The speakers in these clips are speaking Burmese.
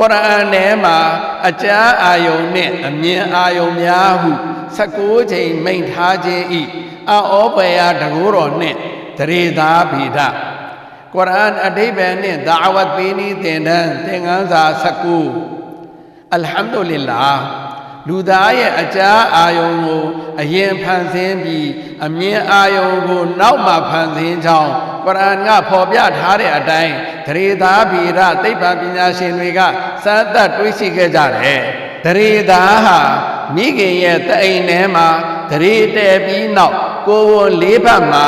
ကုရ်အာန်ထဲမှာအကြားအာယုန်နဲ့အမြင်အာယုန်များဟု16ချိန်မိန့်ထားခြင်းဤအောပယတကူတော်နှင့်တရေသာဗိဒကုရ်အာန်အဓိပ္ပာယ်နှင့်ဒါဝတ်ပေးနည်းသင်တန်းသင်ခန်းစာ19အလ်ဟမ်ဒူလ illah လူသားရဲ့အကြားအာယုံကိုအရင်ဖန်ဆင်းပြီးအမြင်အာယုံကို နောက်မှဖန်ဆင်းကြောင်းကုရ်အာန်ကဖော်ပြထားတဲ့အတိုင်း တရေသာဗီရသိပ္ပံပညာရှင်တွေကစမ်းသပ်တွေးရှိခဲ့ကြတယ်တရေသာဟာမိခင်ရဲ့တအိမ်ထဲမှာတရေတဲပြီးနောက်ကိုယ်ဝန်လေးဘက်မှာ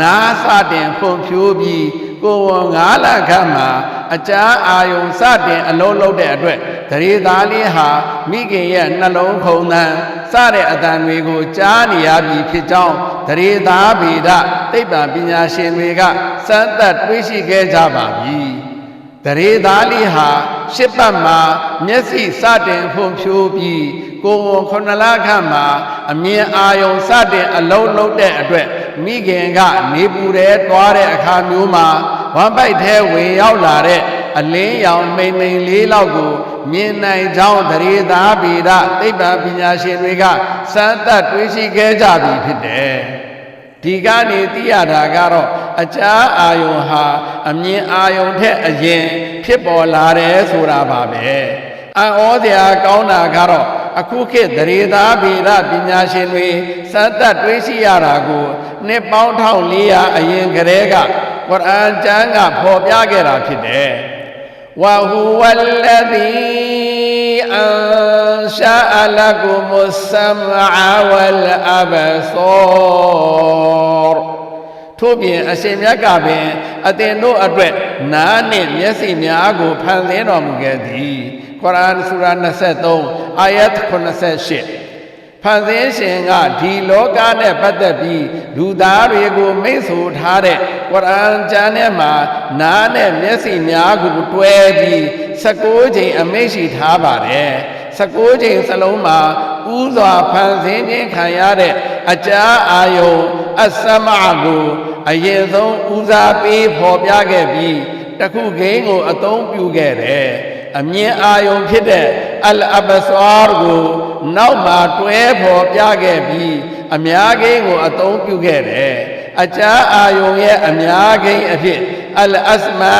နားစတင်ဖွံ့ဖြိုးပြီး ကိုယ်ဝန်ငါးလခန့်မှာအကြားအာယုံစတင်အလုံးလုံးတဲ့အတွက်တရေသားလေးဟာမိခင်ရဲ့နှလုံးခုန်သံစတဲ့အတန်တွေကိုကြားနေရပြီဖြစ်ကြောင်းတရေသားဗေဒသိပ္ပံပညာရှင်တွေကစမ်းသပ်တွေးရှိခဲ့ကြပါပြီတရေသားလေးဟာရှစ်ပတ်မှာမျက်စိစတင်ဖွံ့ဖြိုးပြီးကိုယ်ဝန်ခုနှစ်လခန့်မှာအမြင်အာယုံစတင်အလုံးလုံးတဲ့အတွက် မိခင်ကနေပူတဲ့တွားတဲ့အခါမျိုးမှာဝမ်းပိုက်ထဲဝင်ရောက်လာတဲ့အလင်းရောင်မိန်မိန်လေးလောက်ကိုမြင်နိုင်ကြောင်းတရေသာဗေဒသိပ္ပံပညာရှင်တွေကစမ်းသပ်တွေးရှိခဲ့ကြပြီဖြစ်တယ်။ဒီကနေသိရတာကတော့အကြားအာယုံဟာအမြင်အာယုံထက်အရင် ဖြစ်ပေါ်လာတယ်ဆိုတာပါပဲ။အံ့ဩစရာကောင်းတာကတော့ အခုခေတ်သရေသာဗေဒပညာရှင်တွေစတ္တတွေးရှိရတာကိုနှစ်ပေါင်း1400အရင်ကတည်းကကုရ်အာန်ကျမ်းကဖော်ပြခဲ့တာဖြစ်တယ်ဝဟူဝလ္လဇီအန်ရှာအလကုမုစမ်အာဝလ်အဘဆောထို့ပြင်အရှင်မြတ်ကပင်အသင်တို့အတွက်နားနှင့်မျက်စိများကိုဖန်ဆင်းတော်မူခဲ့သည်ကုရ်အာန်ဆူရာ23 အာယတ်88ဖန်ဆင်းရှင်ကဒီလောကနဲ့ပတ်သက်ပြီးလူသားတွေကိုမိတ်ဆိုထားတဲ့ကုရ်အာန်ကျမ်းထဲမှာနားနဲ့မျက်စိများကိုတွဲပြီး16ချိန်အမိန့်ရှိထားပါတယ်16ချိန်စလုံးမှာဥစွာဖန်ဆင်းခြင်းခံရတဲ့အကြာအာယုံအစမကိုအရင်ဆုံးဦးစားပေးဖော်ပြခဲ့ပြီးတခုဂိမ်းကိုအသုံးပြုခဲ့တယ်အမြင်အာယုံဖြစ်တဲ့ အလ်အဘဆာကိုနောက်မှာတွဲဖော်ပြခဲ့ပြီးအများကိန်းကိုအသုံးပြုခဲ့တယ်အကြာအာယုံရဲ့အများကိန်းအဖြစ်အလ်အစမာ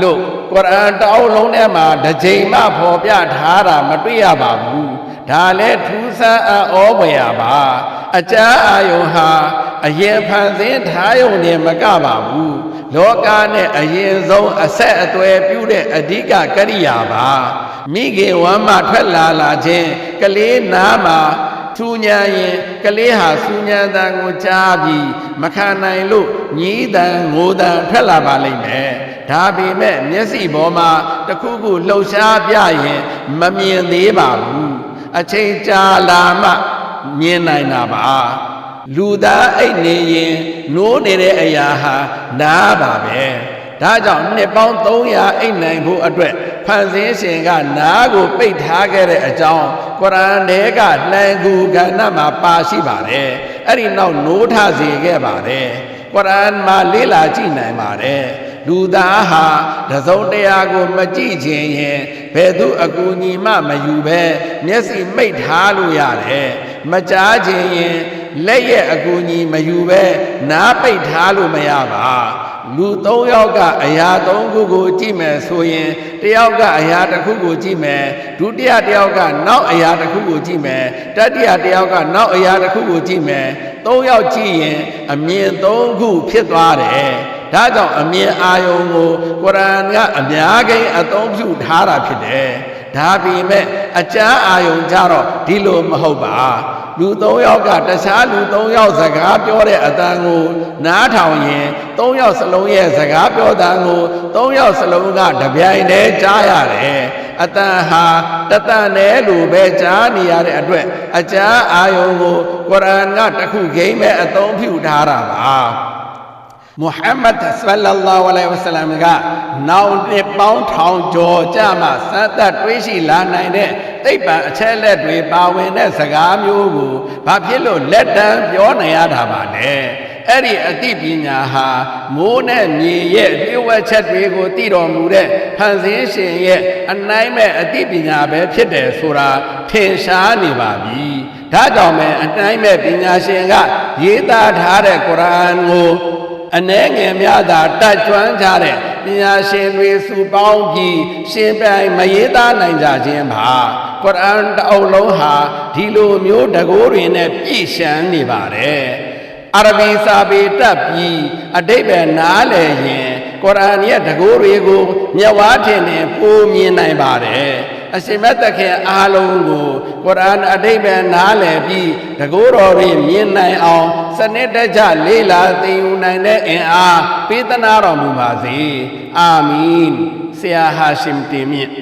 လို့ကုရ်အာန်တောင်းလုံးထဲမှာတစ်ချိန်မှဖော်ပြထားတာမတွေ့ရပါဘူးဒါလည်းထူးဆန်းအံ့ဩဖွယ်ရာပါအကြာအာယုံဟာအရင်ဖန်ဆင်းထားယုံနေမကပါဘူးလောကနဲ့အရင်ဆုံးအဆက်အသွယ်ပြုတဲ့အဓိကကရိယာပါ မိခင်ဝမ်းမှထွက်လာလာခြင်းကလေးနားမှာထူညာရင်ကလေးဟာစူညာတန်ကိုကြားပြီးမခံနိုင်လို့ညီးတန်ငိုတန်ထွက်လာပါလိမ့်မယ်ဒါပေမဲ့မျက်စိပေါ်မှာတခုခုလှုပ်ရှားပြရင်မမြင်သေးပါဘူးအချိန်ကြာလာမှမြင်နိုင်တာပါလူသားအိတ်နေရင်နိုးနေတဲ့အရာဟာနားပါပဲ ဒါကြောင့်နှစ်ပေါင်း300အိတ်နိုင်ဖို့အတွက်ဖန်ဆင်းရှင်ကနားကိုပိတ်ထားခဲ့တဲ့အကြောင်းကုရ်အာန်ထဲကလှန်ကူကဏ္ဍမှာပါရှိပါတယ်အဲ့ဒီနောက်နိုးထစေခဲ့ပါတယ်ကုရ်အာန်မှာလေ့လာကြည့်နိုင်ပါတယ်လူသားဟာတစုံတရာကိုမကြည့်ခြင်းရင်ဘယ်သူအကူအညီမှမယူပဲမျက်စိမိတ်ထားလို့ရတယ်မကြားခြင်းရင်လက်ရဲ့အကူအညီမယူပဲနားပိတ်ထားလို့မရပါ လူ၃ယောက်ကအရာ၃ခုကိုကြည့်မယ်ဆိုရင်တယောက်ကအရာတစ်ခုကိုကြည့်မယ်ဒုတိယတယောက်ကနောက်အရာတစ်ခုကိုကြည့်မယ်တတိယတယောက်ကနောက်အရာတစ်ခုကိုကြည့်မယ်၃ယောက်ကြည့်ရင်အမြင်၃ခုဖြစ်သွားတယ်ဒါကြောင့်အမြင်အာယုံကိုကုရ်အာန်ကအများကြီးအသုံးပြုထားတာဖြစ်တယ်ဒါပေမဲ့အကျမ်းအာယုံကြတော့ဒီလိုမဟုတ်ပါ လူ၃ယောက်ကတခြားလူ၃ယောက်စကားပြောတဲ့အတန်ကိုနားထောင်ရင်၃ယောက်စလုံးရဲ့စကားပြောတဲ့ကို၃ယောက်စလုံးကတပြိုင်တည်းကြားရတယ်အတန်ဟာတတန်နဲ့လိုပဲကြားနေရတဲ့အတွက်အကျမ်းအာယုံကိုကုရ်အာန်ကတခုဂိမ်းပဲအသုံးပြုထားတာပါ မုဟမ္မဒ်ဆလ္လာလာဟူအလိုင်ဝဆလမ်ကနောက်နှစ်ပေါင်းထောင်ကျော်ကြာမှစသတ်တွေးရှိလာနိုင်တဲ့သိပ္ပံအချက်လက်တွေပါဝင်တဲ့စကားမျိုးကိုဘာဖြစ်လို့လက်တန်းပြောနိုင်ရတာပါလဲအဲ့ဒီအသိပညာဟာမိုးနဲ့မြေရဲ့လျှို့ဝှက်ချက်တွေကိုသိတော်မူတဲ့ဖန်ဆင်းရှင်ရဲ့အနိုင်မဲ့အသိပညာပဲဖြစ်တယ်ဆိုတာထင်ရှားနေပါပြီဒါကြောင့်ပဲအနိုင်မဲ့ပညာရှင်ကရေးသားထားတဲ့ကုရ်အာန်ကို အ ਨੇ ငယ်များသာတတ်ကျွမ်းကြတဲ့ပညာရှင်တွေစုပေါင်းပြီးရှင်ပြိုင်မရေးသားနိုင်ကြခြင်းပါကုရ်အာန်တစ်အုပ်လုံးဟာဒီလိုမျိုးတကိုးတွေနဲ့ပြည့်ရှမ်းနေပါတယ်အာရဗီစာပေတတ်ပြီးအတိတ်ပဲနားလည်ရင်ကုရ်အာန်ရဲ့တကိုးတွေကိုမျက်ဝါးထင်နဲ့ပိုမြင်နိုင်ပါတယ် အရှင်မတ်တခင်အားလုံးကိုကုရ်အာန်အတိတ်ပဲနားလည်ပြီးတကိုးတော်တွေမြင်နိုင်အောင်စနစ်တကျလေးလာသိယူနိုင်တဲ့အင်အားပေးသနာတော်မူပါစေအာမင်ဆရာဟာရှင်တင်မြင့်